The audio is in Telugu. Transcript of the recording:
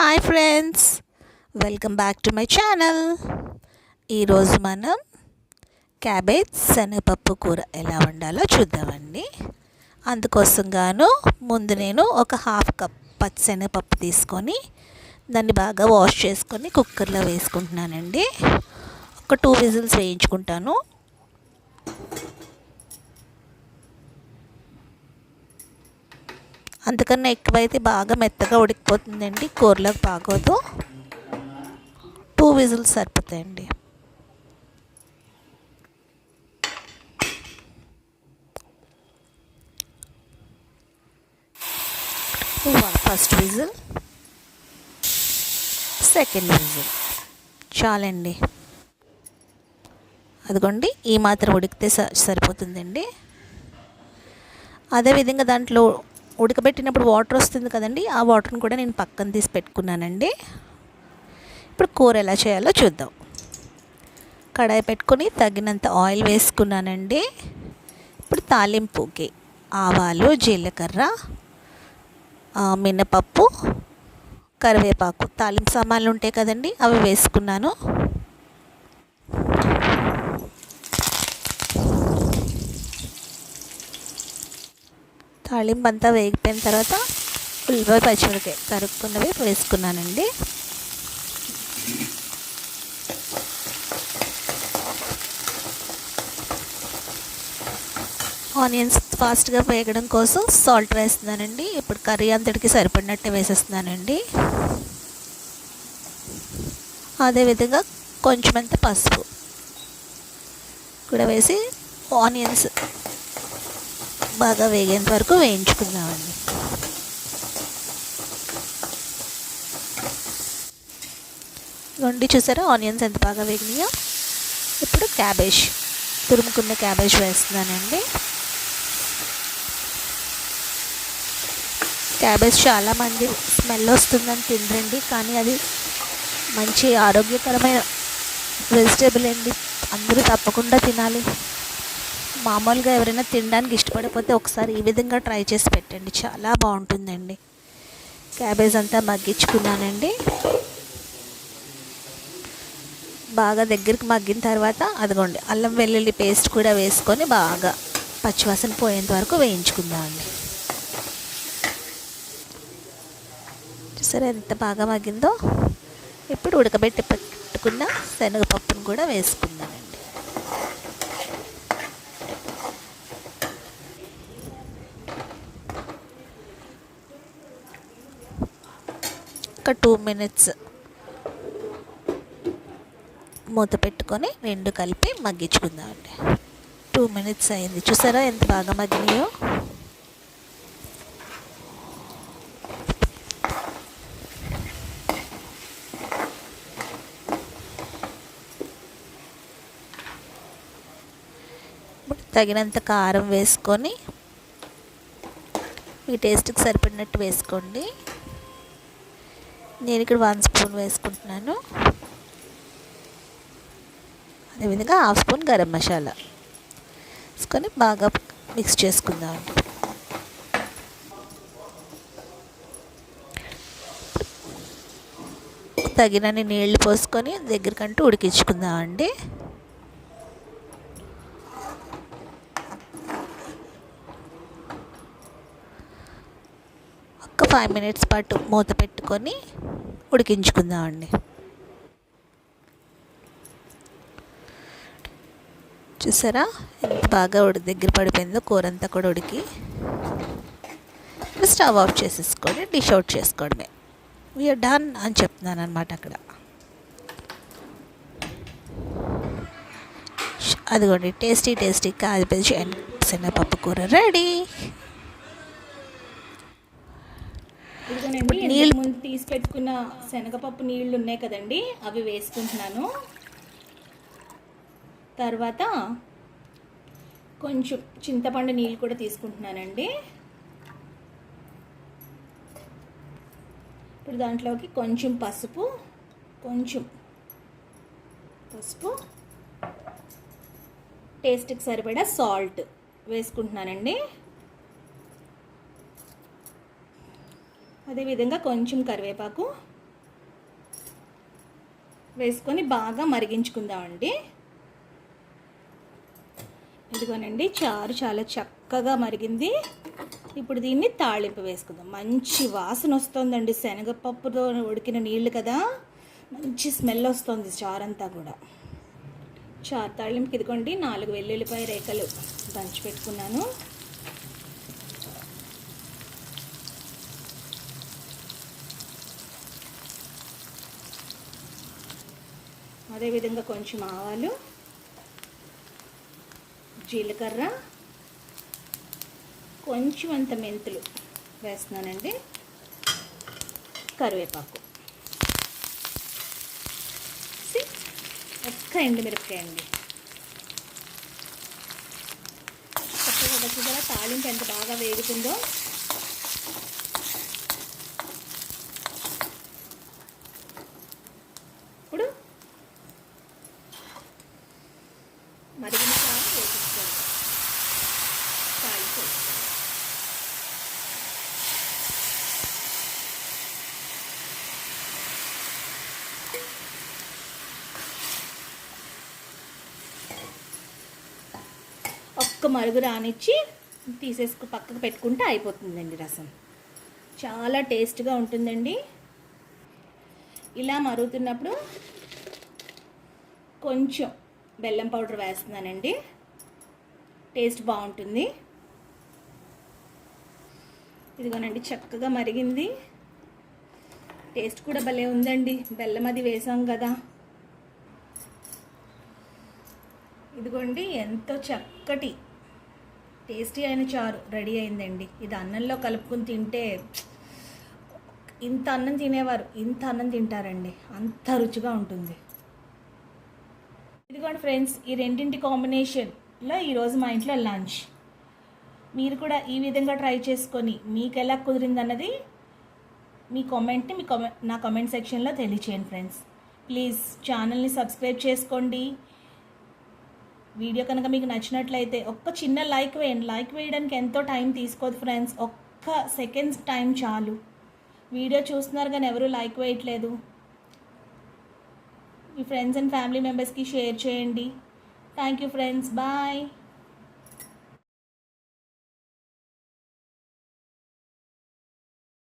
Hi friends. Welcome back to my channel. ఈరోజు మనం క్యాబేజ్ శనగపప్పు కూర ఎలా వండాలో చూద్దామండి. అందుకోసం గాను ముందు నేను ఒక హాఫ్ కప్ పచ్చి శనగపప్పు తీసుకొని దాన్ని బాగా వాష్ చేసుకొని కుక్కర్లో వేసుకుంటున్నానండి. ఒక టూ విజిల్స్ వేయించుకుంటాను. అంతకన్నా ఎక్కువైతే బాగా మెత్తగా ఉడికిపోతుందండి. కూరలోకి బాగోదు. టూ విజిల్స్ సరిపోతాయండి. First whistle. Second whistle. చాలండి. అదిగోండి ఈ మాత్రం ఉడికితే స- సరిపోతుందండి. అదేవిధంగా దాంట్లో ఉడకబెట్టినప్పుడు వాటర్ వస్తుంది కదండి ఆ వాటర్ని కూడా నేను పక్కన తీసి పెట్టుకున్నానండి. ఇప్పుడు కూర ఎలా చేయాలో చూద్దాం. కడాయి పెట్టుకొని తగినంత ఆయిల్ వేసుకున్నానండి. ఇప్పుడు తాలింపుకి ఆవాలు జీలకర్ర మినపప్పు కరివేపాకు తాలింపు సామాన్లు ఉంటాయి కదండి అవి వేసుకున్నాను. తాళింపు అంతా వేగిపోయిన తర్వాత ఉల్లిపాయ పచ్చిమిరకాయ తరుక్కున్నవి వేసుకున్నానండి. ఆనియన్స్ ఫాస్ట్గా వేగడం కోసం సాల్ట్ వేస్తున్నానండి. ఇప్పుడు కర్రీ అంతటికి సరిపడినట్టే వేసేస్తున్నానండి. అదేవిధంగా కొంచెమంత పసుపు కూడా వేసి ఆనియన్స్ బాగా వేగేంత వరకు వేయించుకుందామండి. వండి చూసారా? ఆనియన్స్ ఎంత బాగా వేగినాయో? ఇప్పుడు క్యాబేజ్. తురుముకున్న క్యాబేజ్ వేస్తున్నానండి. క్యాబేజ్ చాలామంది స్మెల్ వస్తుందని తినరండి కానీ అది మంచి ఆరోగ్యకరమైన వెజిటేబుల్ అండి. అందరూ తప్పకుండా తినాలి. మామూలుగా ఎవరైనా తినడానికి ఇష్టపడిపోతే ఒకసారి ఈ విధంగా ట్రై చేసి పెట్టండి. చాలా బాగుంటుందండి. క్యాబేజ్ అంతా మగ్గించుకున్నానండి. బాగా దగ్గరికి మగ్గిన తర్వాత అదిగోండి అల్లం వెల్లుల్లి పేస్ట్ కూడా వేసుకొని బాగా పచ్చివాసన పోయేంత వరకు వేయించుకుందామండి. చూసారా ఎంత బాగా మగ్గిందో? ఇప్పుడు ఉడకబెట్టి పెట్టుకున్న శనగపప్పును కూడా వేసుకుందాం. ఒక టూ మినిట్స్ మూత పెట్టుకొని రెండు కలిపి మగ్గించుకుందామండి. టూ మినిట్స్ అయింది. చూసారా ఎంత బాగా మగ్గినాయో? ఇప్పుడు తగినంత కారం వేసుకొని మీ టేస్ట్కి సరిపడినట్టు వేసుకోండి. నేను ఇక్కడ వన్ స్పూన్ వేసుకుంటున్నాను. అదేవిధంగా హాఫ్ స్పూన్ గరం మసాలా వేసుకొని బాగా మిక్స్ చేసుకుందామండి తగినన్ని నీళ్ళు పోసుకొని దగ్గరకంటూ ఉడికించుకుందామండి ఒక ఫైవ్ మినిట్స్ పాటు మూత పెట్టుకొని ఉడికించుకుందామండి. చూసారా? ఎంత బాగా ఉడి దగ్గర పడిపోయిందో కూర అంతా కూడా ఉడికి. స్టవ్ ఆఫ్ చేసేసుకోండి డిష్ అవుట్ చేసుకోవడమే. వీఆర్ డన్ అని చెప్తున్నాను అనమాట అక్కడ. అదిగోండి టేస్టీ టేస్టీ క్యాబేజ్ అండ్ శనగపప్పు కూర రెడీ. ఇదిగోనండి నీళ్ళు- నీళ్ళు ముందు తీసి పెట్టుకున్న శనగపప్పు నీళ్ళు ఉన్నాయి కదండి అవి వేసుకుంటున్నాను. తర్వాత కొంచెం చింతపండు నీళ్ళు కూడా తీసుకుంటున్నానండి. ఇప్పుడు దాంట్లోకి కొంచెం పసుపు కొంచెం పసుపు టేస్ట్కి సరిపడా సాల్ట్ వేసుకుంటున్నానండి. అదేవిధంగా కొంచెం కరివేపాకు వేసుకొని బాగా మరిగించుకుందామండి. ఇదిగోనండి చారు చాలా చక్కగా మరిగింది. ఇప్పుడు దీన్ని తాళింపు వేసుకుందాం. మంచి వాసన వస్తుందండి. శనగపప్పుతో ఉడికిన నీళ్ళు కదా. మంచి స్మెల్ వస్తుంది చారంతా కూడా. చారు తాళింపుకి ఇదిగోండి నాలుగు వెల్లుల్లిపాయ రేఖలు దంచి పెట్టుకున్నాను. అదేవిధంగా కొంచెం ఆవాలు జీలకర్ర కొంచెం అంత మెంతులు వేస్తున్నానండి. కరివేపాకు. ఒక్క ఎండుమిరపకాయ అండి. చక్కగా వచ్చి తాలింపు ఎంత బాగా వేగుతుందో ఇప్పుడు మరిగిన చారు వేసుకోండి తాలింపు ఒక్క మరుగు రానిచ్చి తీసేసుకు పక్కకు పెట్టుకుంటే అయిపోతుందండి రసం. చాలా టేస్ట్గా ఉంటుందండి. ఇలా మరుగుతున్నప్పుడు కొంచెం బెల్లం పౌడర్ వేస్తున్నానండి. టేస్ట్ బాగుంటుంది. ఇదిగోనండి చక్కగా మరిగింది. టేస్ట్ కూడా భలే ఉందండి. బెల్లం అది వేసాం కదా. ఇదిగోండి ఎంతో చక్కటి టేస్టీ అయిన చారు రెడీ అయిందండి. ఇది అన్నంలో కలుపుకుని తింటే ఇంత అన్నం తినేవారు ఇంత అన్నం తింటారండి. అంత రుచిగా ఉంటుంది. ఇదిగోండి ఫ్రెండ్స్ ఈ రెండింటి కాంబినేషన్లో ఈరోజు మా ఇంట్లో లంచ్. మీరు కూడా ఈ విధంగా ట్రై చేసుకొని మీకు ఎలా కుదిరిందన్నది మీ కామెంట్ని మీ కామెంట్ నా కామెంట్ సెక్షన్లో తెలియచేయండి ఫ్రెండ్స్. ప్లీజ్ ఛానల్ని సబ్స్క్రైబ్ చేసుకోండి. వీడియో కనుక మీకు నచ్చినట్లయితే ఒక్క చిన్న లైక్ వేయండి. లైక్ వేయడానికి ఎంతో టైం తీసుకోదు ఫ్రెండ్స్. ఒక్క సెకండ్స్ టైం చాలు. వీడియో చూస్తున్నారు కానీ ఎవరు లైక్ వేయట్లేదు. మీ ఫ్రెండ్స్ అండ్ ఫ్యామిలీ మెంబర్స్కి షేర్ చేయండి. Thank you friends. బాయ్.